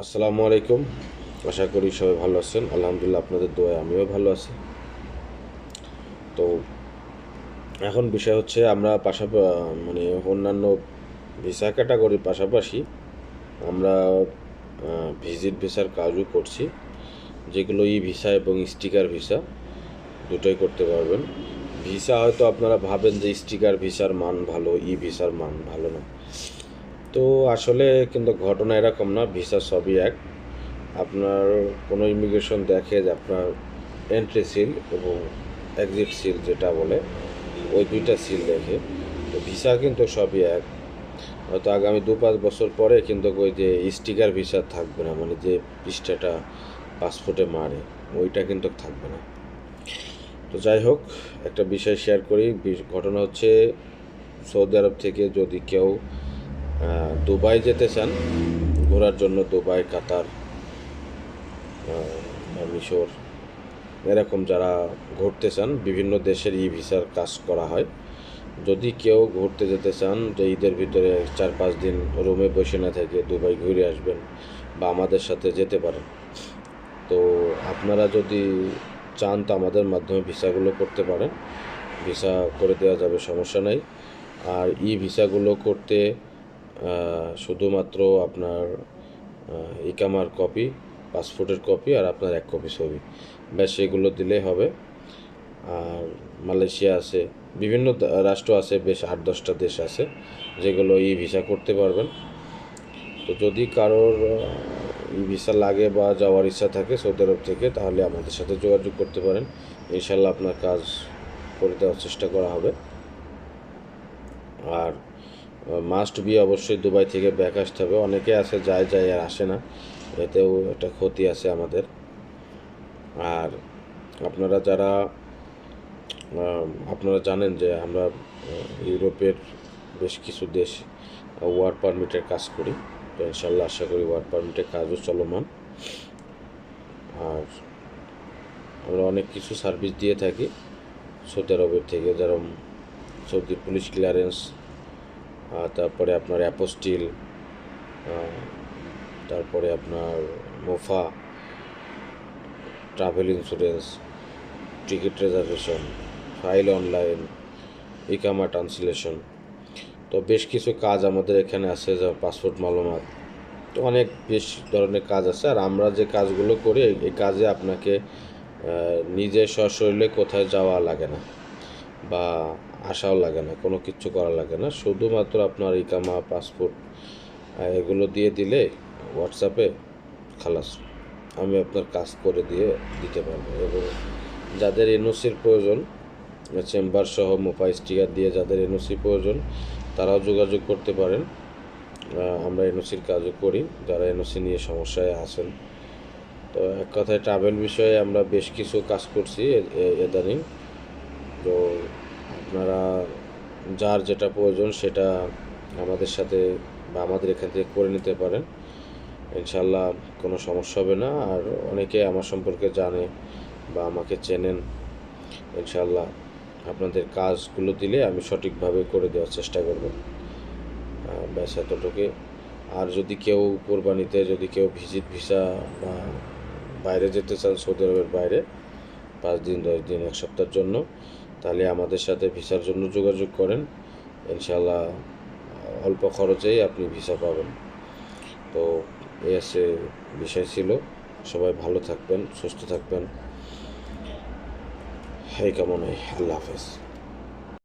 আসসালামু আলাইকুম। আশা করি সবাই ভালো আছেন। আলহামদুলিল্লাহ আপনাদের দোয়া আমিও ভালো আছি। তো এখন বিষয় হচ্ছে আমরা পাশাপাশি মানে অন্যান্য ভিসা ক্যাটাগরির পাশাপাশি আমরা ভিজিট ভিসার কাজও করছি। যেগুলো ই ভিসা এবং স্টিকার ভিসা দুটোই করতে পারবেন। ভিসা হয়তো আপনারা ভাবেন যে স্টিকার ভিসার মান ভালো, ই ভিসার মান ভালো না। তো আসলে কিন্তু ঘটনা এরকম না, ভিসা সবই এক। আপনার কোনো ইমিগ্রেশন দেখে যে আপনার এন্ট্রি সিল এবং এক্সিট সিল যেটা বলে, ওই দুইটা সিল দেখে। তো ভিসা কিন্তু সবই এক। হয়তো আগামী দু পাঁচ বছর পরে কিন্তু ওই যে স্টিকার ভিসা থাকবে না মানে যে পৃষ্ঠাটা পাসপোর্টে মারে, ওইটা কিন্তু থাকবে না। তো যাই হোক, একটা বিষয় শেয়ার করি। ঘটনা হচ্ছে সৌদি আরব থেকে যদি কেউ দুবাই যেতে চান, ঘোরার জন্য দুবাই, কাতার মিশর, এরকম যারা ঘুরতে চান, বিভিন্ন দেশের ই ভিসার কাজ করা হয়। যদি কেউ ঘুরতে যেতে চান, যে ঈদের ভিতরে চার পাঁচ দিন রুমে বসে না থেকে দুবাই ঘুরে আসবেন বা আমাদের সাথে যেতে পারেন। তো আপনারা যদি চান, তো আমাদের মাধ্যমে ভিসাগুলো করতে পারেন। ভিসা করে দেওয়া যাবে, সমস্যা নাই। আর ই ভিসাগুলো করতে শুধুমাত্র আপনার ইকামার কপি, পাসপোর্টের কপি আর আপনার এক কপি ছবি। ব্যাস, এগুলো দিলেই হবে। আর মালয়েশিয়া আছে, বিভিন্ন রাষ্ট্র আছে, বেশ আট দশটা দেশ আছে যেগুলো ই ভিসা করতে পারবেন। তো যদি কারোর ই ভিসা লাগে বা যাওয়ার ইচ্ছা থাকে সৌদি আরব থেকে, তাহলে আমাদের সাথে যোগাযোগ করতে পারেন। ইনশাল্লাহ আপনার কাজ করে দেওয়ার চেষ্টা করা হবে। আর মাস্ট বি অবশ্যই দুবাই থেকে ব্যাক আসতে হবে। অনেকে আছে, যায় যায়, আর আসে না। এতেও একটা ক্ষতি আছে আমাদের। আর আপনারা যারা আপনারা জানেন যে আমরা ইউরোপের বেশ কিছু দেশ ওয়ার্ক পারমিটের কাজ করি। তো ইনশাল্লাহ আশা করি ওয়ার্ক পারমিটের কাজও চলমান। আর আমরা অনেক কিছু সার্ভিস দিয়ে থাকি। সৌদি আরবের থেকে যেরকম সৌদি পুলিশ ক্লিয়ারেন্স তারপরে আপনার অ্যাপোস্টিল তারপরে আপনার MOFA, travel insurance, ticket reservation, file online, ইকামা translation. তো বেশ কিছু কাজ আমাদের এখানে আছে যেমন পাসপোর্ট মালুমাত তো অনেক বেশ ধরনের কাজ আছে, আর আমরা যে কাজগুলো করি, এই- কাজে আপনাকে নিজে সশরীরে কোথায় যাওয়া লাগে না। বা আসাও লাগে না, কোনো কিছু করা লাগে না। শুধুমাত্র আপনার ইকামা, পাসপোর্ট এগুলো দিয়ে দিলে হোয়াটসঅ্যাপে খালাস, আমি আপনার কাজ করে দিয়ে দিতে পারব। এবং যাদের এনওসির প্রয়োজন, চেম্বার সহ মোবাইল স্টিকার দিয়ে যাদের এনওসি প্রয়োজন, তারাও যোগাযোগ করতে পারেন। আমরা এনওসির কাজও করি, যারা এনওসি নিয়ে সমস্যায় আছেন। তো এক কথায় ট্রাভেল বিষয়ে আমরা বেশ কিছু কাজ করছি এ- এ- ইদানিং তো আপনারা যার যেটা প্রয়োজন সেটা আমাদের সাথে বা আমাদের এখান থেকে করে নিতে পারেন। ইনশাল্লাহ কোনো সমস্যা হবে না। আর অনেকে আমার সম্পর্কে জানে বা আমাকে চেনেন ইনশাল্লাহ আপনাদের কাজগুলো দিলে আমি সঠিকভাবে করে দেওয়ার চেষ্টা করব। ব্যাস এতটুকু আর যদি কেউ কোরবানিতে যদি কেউ ভিজিট ভিসা বা বাইরে যেতে চান সৌদি আরবের বাইরে, পাঁচ দিন, দশ দিন, এক সপ্তাহের জন্য তাহলে আমাদের সাথে ভিসার জন্য যোগাযোগ করেন। ইনশাল্লাহ অল্প খরচেই আপনি ভিসা পাবেন। তো এই আছে বিষয় ছিল। সবাই ভালো থাকবেন, সুস্থ থাকবেন। এই কামনাই আল্লাহ হাফেজ।